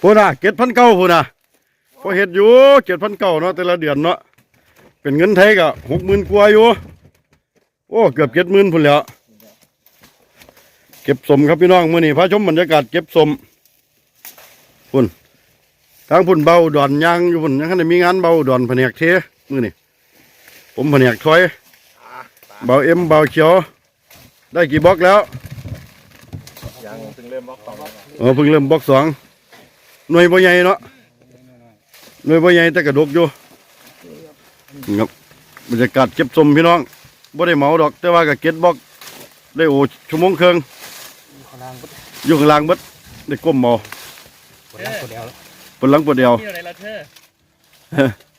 พูน่ะเจ็ดพันเก้าพูน่ะพอเห็ดอยู่เจ็ดพันเก้าเนาะแต่ละเดือนเนาะเป็นเงินไทยก็หกหมื่นกว่าอยู่โอ้เกือบเจ็ดหมื่นพุ่นแล้ว เก็บสมครับพี่น้องมื่อนี้พาชมบรรยากาศเก็บสมพุ่นทางพุ่นเบาดอนยางอยู่พุ่นยังคันได้มีงานเบาดอนแผนกเทมื่อนี้ผมแผนกถอยเบาเอ็มเบาเขียวได้กี่บล็อกแล้วยังเพิ่งเริ่มบล็อกสองเออเพิ่งเริ่มบล็อกสอง หน่วยบ่ใหญ่เนาะหน่วยบ่ใหญ่แต่กระดกอยู่นี่ครับบรรยากาศเก็บสมพี่น้องบ่ได้เหมาดอก แต่ว่าก็เก็บบล็อกได้โอชั่วโมงครึ่งขอลางก็อยู่ข้างล่างเบิดได้ก้มหมอปวดหลังปวดเอวปนหลังปวดเดียวที่ไหนละเธอ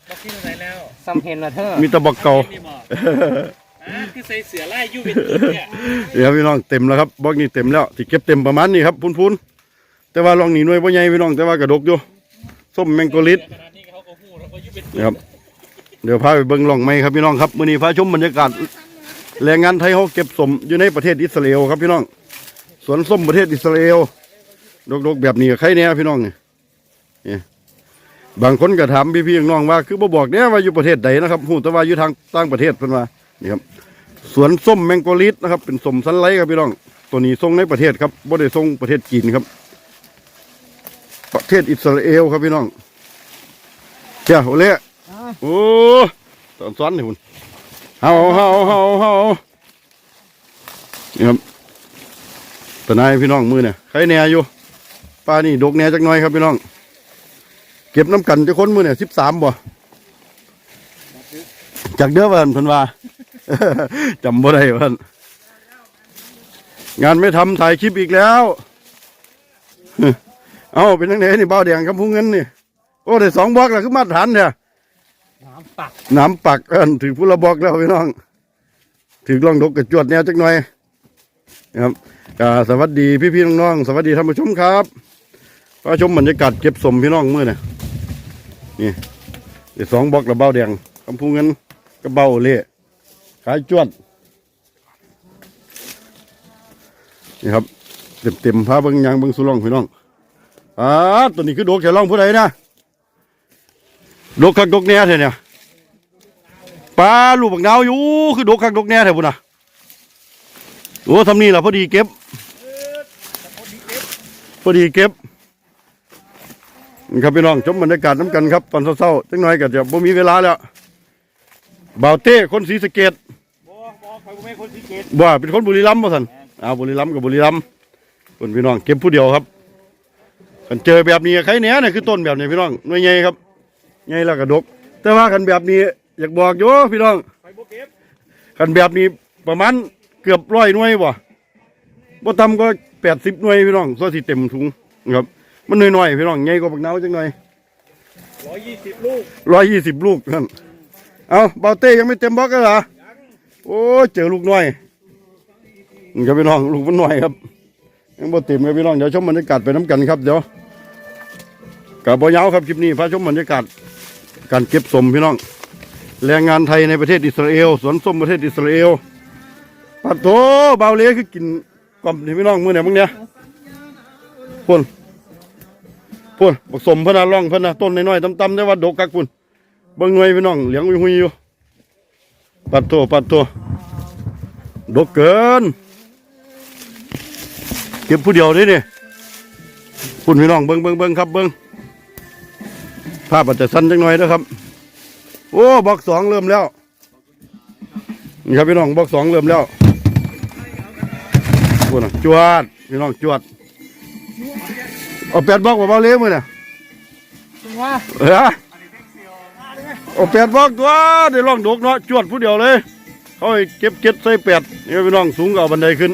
บอกที่ไหนแล้วซ้ำเห็นละเธอมีแตะบอกเก่านี่บอกอ่าคือใส่เสือไล่ยูเป็นทีเนี่ยเดี๋ยวพี่น้องเต็มแล้วครับบล็อกนี้เต็มแล้วที่เก็บเต็มประมาณนี้ครับพูนๆ แต่ว่าลองหนีหน่วยบ่ใหญ่พี่น้องแต่ว่ากระดกอยู่ส้มแมงโกลิดขนาดนี้เขาก็หูแล้วก็ยูเป็นทีนะครับเดี๋ยวพาไปเบิ่งล่องไม้ครับพี่น้องครับมื้อนี้พาชมบรรยากาศแรงงานไทยเขาเก็บสมอยู่ในประเทศอิสราเอลครับพี่น้องสวนส้มประเทศอิสราเอลดกๆแบบนี้กับใครเนี่ยพี่น้องเนี่นี่บางคนก็ถามพี่ๆน้องว่า คือบ่บอกเนี่ยว่าอยู่ประเทศใดนะครับฮู้แต่ว่าอยู่ทางต่างประเทศเพิ่นว่านี่ครับสวนส้มแมงโกลิสนะครับ เป็นสมสันไลครับพี่น้องตัวนี้ส่งในประเทศครับบ่ได้ส่งประเทศจีนครับ ประเทศอิสราเอลครับพี่น้องเจ้าโอเล่โอ้ตอนซ้อนนี่คุณเฮาเฮาเฮาเฮานี่ครับตะนายพี่น้องมือเนี่ยใครแหน่อยู่ป้านี่ดกแหน่จักหน่อยครับพี่น้อง เก็บน้ำกันจะค้นมือเนี่ยสิบสามบ่จากเด้อเพิ่นเพิ่นว่าจำบ่ได้เพิ่นงานไม่ทำถ่ายคลิปอีกแล้ว เอาเป็นทั้งไหนนี่เบ้าแดงกับพุงเงินนี่โอ้ได้สองบล็อกแล้วคือมาตรฐานเนี่ยน้ำปักน้ำปักเอินถือผู้ระบอกแล้วพี่น้องถือกล้องดกกระจวดแนวจักหน่อยนะครับก็สวัสดีพี่พี่ๆน้องๆสวัสดีท่านผู้ชมครับมาชมบรรยากาศเก็บสมพี่น้องมื่อเนี่ยนี่เดี๋ยวสองบอกระเบ้าแดงคำพูเงินกระเบ้าเละขายจวดนี่ครับเต็มเต็มๆพาเบิ้งยางเบิ้งสุร่องพี่น้อง อ่าตัวนี้คือดกแค่ร่องผู้ใดนะดกคักดกแน่เถอะเนี่ยปลาลูกบักนาวอยู่คือดกคักดกแน่แถวพุ่นน่ะโอ้ทำนี่แหละพอดีเก็บพอดีเก็บนี่ครับพี่น้องชมบรรยากาศน้ำกันครับตอนเศร้าๆจังหน่อยก็จะบ่มีเวลาแล้วบ่าวเต้คนศรีสเกดบอบอกเขาไม่คนที่เกตบ่าเป็นคนบุรีรัมย์บ่สันอ้าวบุรีรัมย์กับบุรีรัมย์คนพี่น้องเก็บผู้เดียวครับ กันเจอแบบนี้ใครเนี้ยเนี่ยคือต้นแบบนี้พี่น้องหน่วยใหญ่ครับใหญ่แล้วก็ดก แต่ว่ากันแบบนี้อยากบอกอยู่พี่น้องไปโบเก็บกันแบบนี้ประมาณเกือบร้อยหน่วยบ่บ่ต่ำก็แปดสิบหน่วยพี่น้องส่วนที่เต็มถุงนะครับ มันน้อยๆพี่น้องใหญ่กว่าบักนาวจังหน่อยร้อยยี่สิบลูกร้อยยี่สิบลูกนั่นเอาเบาเต้ยังไม่เต็มบล็อกเลยเหรอโอ้ยเจอลูกน้อยนี่ครับพี่น้องลูกมันน้อยครับยังบ่เต็มครับพี่น้องเดี๋ยวชมบรรยากาศไปน้ำกันครับเดี๋ยว กับบ่ยาวครับคลิปนี้พาชมบรรยากาศการเก็บสมพี่น้อง แรงงานไทยในประเทศอิสราเอลสวนส้มประเทศอิสราเอลปัดโตเบาเละคือกินกล่อมนี่พี่น้องมือเนี่ยมึงเนี่ยพุ่นพุ่นผสมพนน่ะร่องพนน่ะต้นน้อยๆต่ำๆแต่ว่าดกกักพุ่นเบิ่งหน่วยพี่น้องเหลียงหุยอยู่ปัดโตปัดโตดกเกิน เก็บผู้เดียวนี่นี่พุ่นพี่น้องเบิ่งเบิ่งเบิ่งครับเบิ่ง ภาพอาจจะสั้นจังหน่อยนะครับ โอ้บล็อกสองเริ่มแล้วนี่ครับพี่น้องบล็อกสองเริ่มแล้วพูดนะจวดพี่น้องจวดเอาแปดบล็อกมาเบาเลี้ยมือเนี่ยว่าเออเอาแปดบล็อกตัวได้ลองดกเนาะจวดผู้เดียวเลยเขาให้เก็บเก็ดใส่แปดนี่ครับพี่น้องสูงกว่าบันไดขึ้น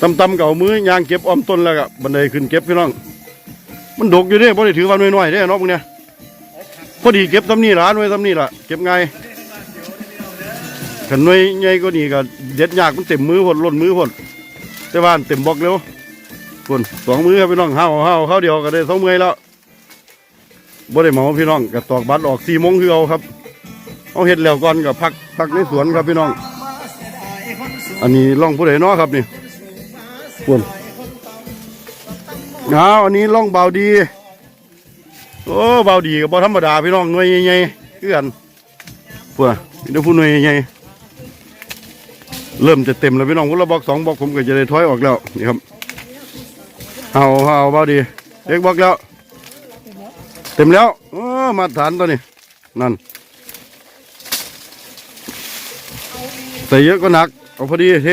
ต่ำๆเก่ามือยางเก็บอ้อมต้นแล้วก็บันไดขึ้นเก็บพี่น้อง มันดกอยู่เด้บ่ได้ถือว่าน้อยๆเด้เนาะพวกเนี้ยพอดีเก็บตำนี่ละหน่วยตำนี่ละเก็บไงขันหน่วยใหญ่ก็นี่ก็เด็ดยากมันเต็มมือหดล่นมือหดแต่ว่าเต็มบอกเร็วคนสองมือครับพี่น้องห้าวห้าวเข้าเดียวก็ได้สองมือแล้วบ่ได้เหมาพี่น้องก็ตอกบัตรออกสี่โมงคือเอาครับเอาเห็ดแล้วก่อนก็พักพักในสวนครับพี่น้อง อันนี้ล่องผู้ใดเนาะครับนี่คน อาอันนี้ล่องเบาดี โอ้เบาดีกับบ่ธรรมดาพี่น้องหน่วยใหญ่ๆคือกันพวกเดี๋ยวผู้หน่วยใหญ่เริ่มจะเต็มแล้วพี่น้องคนละบล็อกสองบล็อกผมก็จะได้ถอยออกแล้วนี่ครับเอาเอาเบาดีเล็กบล็อกแล้ว เต็มแล้วโอ้มาฐานตัวนี้นั่นใส่เยอะก็หนักเอาพอดีเท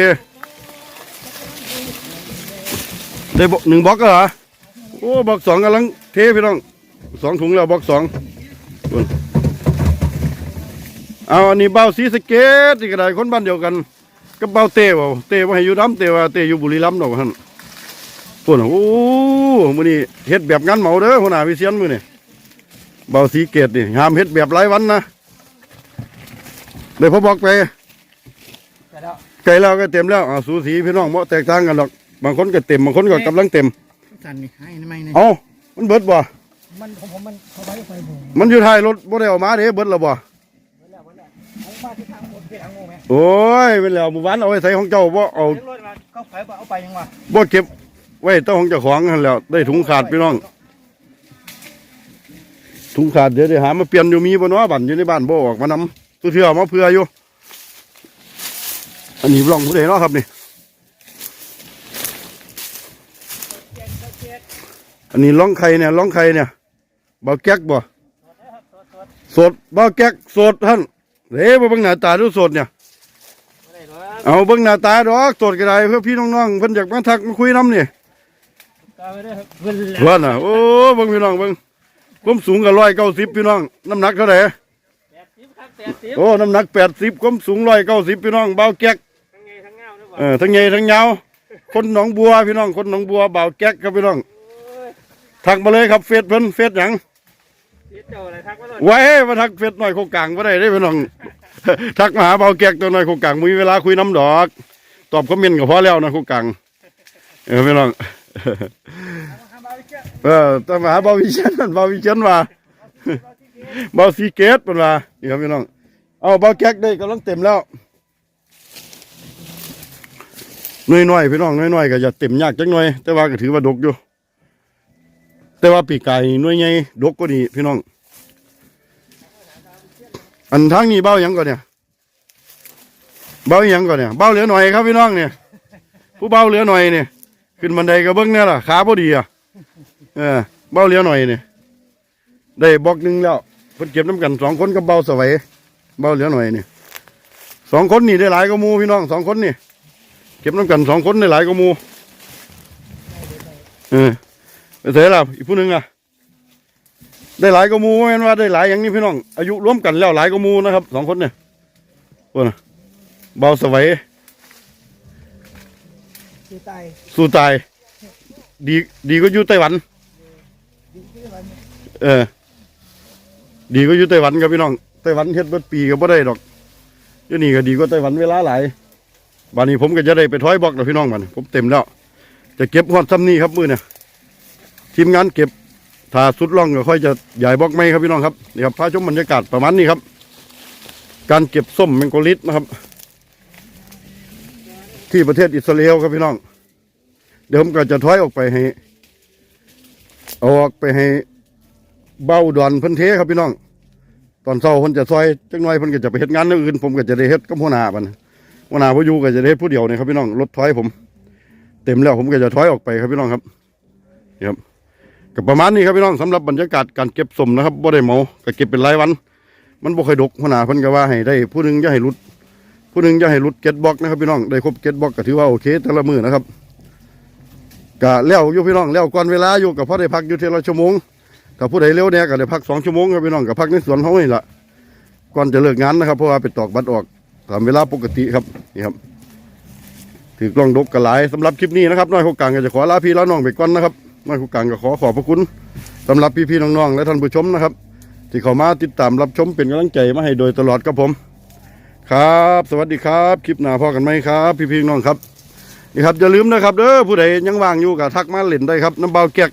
ได้บล็อกหนึ่งบล็อกก็เหรอ โอ้บล็อกสองกำลังเทพี่น้องสองถุงแล้วบล็อกสองส่วนเอาอันนี้เบาสีสะเกตที่กระไดคนบ้านเดียวกันกับเบาเต้เบาเต้ว่าให้อยู่น้ำเต้ว่าเต้อยู่บุรีรัมย์ดอกท่านพวกน่ะโอ้มื้อนี้เฮ็ดแบบงานเหมาเด้อหัวหน้าวิเชียนมื้อนี้เบาสีเกตนี่ห้ามเฮ็ดแบบหลายวันนะเดี๋ยวพอบอกไปแต่แล้วไก่เราก็เต็มแล้วอ่าสูสีพี่น้องบ่แตกต่างกันหรอกบางคนก็เต็มบางคนก็กำลังเต็ม สั่นนี่ให้ทำไมเนี่ยเอ้ามันเบิดบ่ มันของผมมันเขาไว้ไฟผมมันอยู่ท้ายรถบ่ได้เออกมาเด้เบิดแล้วบ่เอามาที่ทางหมดที่ทางงูไหมโอ้ยเป็นแล้วหมู่บ้านเอาไว้ใส่ของเจ้าบ่เอาเลี้ยงรถมาก็ไฟเอาไปยังวะบ่เก็บไว้เจ้าของเจ้าของนั่นแหล้วได้ถุงขาดพี่น้อง ถุงขาดเดี๋ยวได้หามาเปลี่ยนอยู่มีบ่เนาะบั่นอยู่ในบ้านบ่ออกมานำตัวเทื่อมาเพื่ออยู่ อันนี้ร่องผู้ใดเนาะครับนี่ อันนี้ล่องไข่เนี่ยล่องไข่เนี่ยเบาแก๊กบ่สดเบาแก๊กสดท่านเฮ้บ่เบิ่งหน้าตาดูสดเนี่ยไม่ได้หรอกเอาเบิ่งหน้าตาดอกสดก็ได้เพื่อพี่น้องๆเพิ่นอยากมาทักมาคุยน้ำนี่ตาไม่ได้ครับเพิ่นเพิ่นน่ะโอ้เบิ่งพี่น้องเบิ่งความสูงก็190พี่น้องน้ำหนักเท่าไหร่แปดสิบครับแปดสิบโอ้น้ำหนัก80ความสูง190พี่น้องเบาแก๊กทั้งไงทั้งเงาด้วยเออทั้งใหญ่ทั้งยาวคนหนองบัวพี่น้องคนหนองบัวเบาแก๊กครับพี่น้อง ทักมาเลยครับเฟซเพิ่นเฟซหยังเสียเจ้าอะไรทักมาเลยไว้มาทักเฟซหน่อยโคกลางบ่ได้เด้พี่น้อง ทักมาหาเบาแก๊กตัวหน่อยโคกลางมีเวลาคุยน้ำดอก ตอบคอมเมนต์ก็พอแล้วนะโคกลางเออพี่น้อง เออต้องมาหาเบาวิเชียนนั่นเบาวิเชียนว่าเบาซีเกตเป็นว่านี่ครับพี่น้อง เอาเบาแก๊กได้กำลังเต็มแล้วน้อยๆพี่น้องน้อยๆก็จะเต็มยากจังหน่อย แต่ว่าก็ถือว่าดกอยู่ แต่ว่าปีกไก่หน่วยใหญ่ดกก็ดีพี่น้อง อันทางนี้เบ้ายังก่อนเนี่ย เบ้ายังก่อนเนี่ย เบ้าเหลือหน่อยครับพี่น้องเนี่ย ผู้เบ้าเหลือหน่อยเนี่ย ขึ้นบันไดก็เบิ้องเนี่ยล่ะขาพอดีอะ เออ เบ้าเหลือหน่อยเนี่ย ได้บอกหนึ่งแล้วเพิ่นเก็บน้ำกันสองคนกับเบ้าสวัยเบ้าเหลือหน่อยเนี่ยสองคนนี่ได้หลายกว่ามูพี่น้องสองคนนี่ เก็บน้ำกันสองคนได้หลายกว่ามูเออ เสร็จแล้วอีกผู้หนึ่งอะได้หลายกว่าหมูแม่นว่าได้หลายอย่างนี้พี่น้อง อายุร่วมกันแล้วหลายกว่าหมูนะครับสองคนเนี่ยโอ้นะเบาสวัยคือตายสู้ตาย ดีดีก็อยู่ไต้หวัน เออ ดีก็อยู่ไต้หวันครับพี่น้องไต้หวันเฮ็ดเบิดปีก็บ่ได้ดอกอยู่นี่ก็ดีกว่าไต้หวันเวลาหลายบานนี้ผมก็จะได้ไปถอยบล็อกแล้วพี่น้องบัดนผมเต็มแล้วจะเก็บฮอดซ้ำนี้ครับมือเนี่ย ทีมงานเก็บถ้าสุดล่องก็ค่อยจะใหญ่บล็อกไม้ครับพี่น้องครับนี่ครับพาชมบรรยากาศประมาณนี้ครับ การเก็บส้มแมงโกลิสนะครับ ที่ประเทศอิสราเอลครับพี่น้อง เดี๋ยวผมก็จะถอยออกไปให้ออกไปให้เบ้าดอนเพิ่นเทครับพี่น้อง ตอนเช้าเพิ่นจะซอยจักหน่อยเพิ่นก็จะไปเฮ็ดงานอื่น ผมก็จะได้เฮ็ดกับหัวหน้าบันหัวหน้าผู้อยู่ก็จะได้เฮ็ดผู้เดียวเนี่ยครับพี่น้องรถถอยผม เต็มแล้วผมก็จะถอยออกไปครับพี่น้องครับครับ ก็ประมาณนี้ครับพี่น้องสำหรับบรรยากาศการเก็บสมนะครับบ่ได้เมาก็เก็บเป็นรายวัน มันบ่ค่อยดกหัวหน้าเพิ่นก็ว่าให้ได้ผู้หนึงอย่าให้หลุด ผู้หนึงอย่าให้หลุดเก็ตบล็อกนะครับพี่น้องได้ครบเก็ตบล็อกก็ถือว่าโอเคแต่ละมือนะครับก็แล้วอยู่พี่น้องแล้วก่อนเวลาอยู่ก็พอได้พักอยู่เทีละชั่วโมงถ้าผู้ใดเร็วเนี่ยก็ได้พักสองชั่วโมงครับพี่น้องก็พักในสวนเฮานี่ล่ะก่อนจะเลิกงานนะครับเพราะว่าไปตอกบัตรออกตามเวลาปกติครับนี่ครับถือกล้องดกกระหลายสำหรับคลิปนี้นะครับน้อยโคกลางก็จะขอลาพี่ลาน้องไปก่อนนะครับ น้อยผู้กลางก็ขอขอบพระคุณสำหรับพี่ๆน้องๆ และท่านผู้ชมนะครับ ที่เข้ามาติดตามรับชมเป็นกำลังใจมาให้โดยตลอดครับผม ครับ สวัสดีครับคลิปหน้าพอกันไหมครับ พี่ๆน้องครับนี่ครับอย่าลืมนะครับเด้อผู้ใดยังว่างอยู่ก็ทักมาเล่นได้ครับน้ำเบาแก๊ก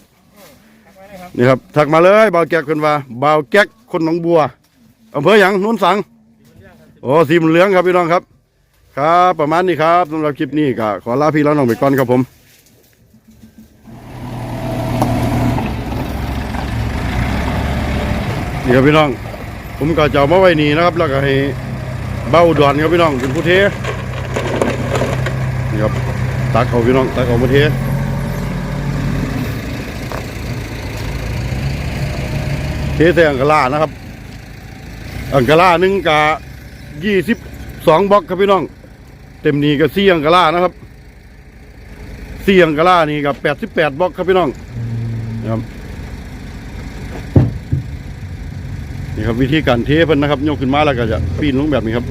นี่ครับทักมาเลยเบาแก๊กคนว่าเบาแก๊กคนหนองบัวอำเภอหยังนุ่นสังโอ้สีมันเหลืองครับพี่น้องครับ ครับ ประมาณนี้ครับสำหรับคลิปนี้ก็ขอลาพี่แล้วน้องไปก่อนครับผม นี่ครับพี่น้อง ผมก็จะเอามาไว้นี่นะครับ แล้วก็ให้เบ้าดอนครับพี่น้องเป็นผู้เทนี่ครับตักเอาพี่น้องตักเอามาเทเทใส่อังกะลานะครับ อังกะลาหนึ่งกะยี่สิบสองบล็อกครับพี่น้อง เต็มนี่ก็สี่อังกะลานะครับสี่อังกะลานี่กับแปดสิบแปดบล็อกครับพี่น้องนะครับ นี่ครับวิธีการเทเพิ่นนะครับ ยกขึ้นมาแล้วก็จะปีนลงแบบนี้ครับ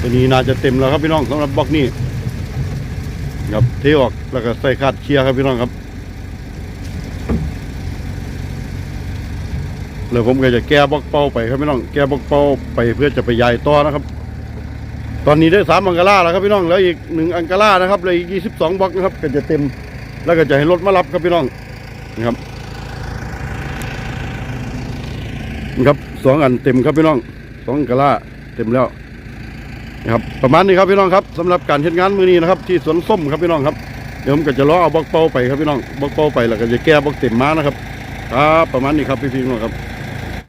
ตัวนี้น่าจะเต็มแล้วครับพี่น้องสำหรับบล็อกนี้ครับเทออกแล้วก็ใส่คาดเคลียร์ครับพี่น้องครับ แล้วผมก็จะแก้บล็อกเป้าไปครับพี่น้องแก้บล็อกเป้าไปเพื่อจะไปย้ายต่อนะครับ ตอนนี้ได้สามอังกาล่าแล้วครับพี่น้องแล้วอีกหนึ่งอังกาล่านะครับเลยอีกยี่สิบสองบล็อกนะครับก็จะเต็ม แล้วก็จะให้รถมารับครับพี่น้องนะครับนี่ ครับสองอันเต็มครับพี่น้องสองกะลาเต็มแล้วนะครับประมาณนี้ครับพี่น้องครับสำหรับการเฮ็ดงานมือนี้นะครับที่สวนส้มครับพี่น้องครับเดี๋ยวผมก็จะล้อเอาบล็อกเป้าไปครับพี่น้องบล็อกเป้าไปแล้วก็จะแก้บล็อกเต็มม้านะครับครับประมาณนี้ครับพี่พี่น้องครับ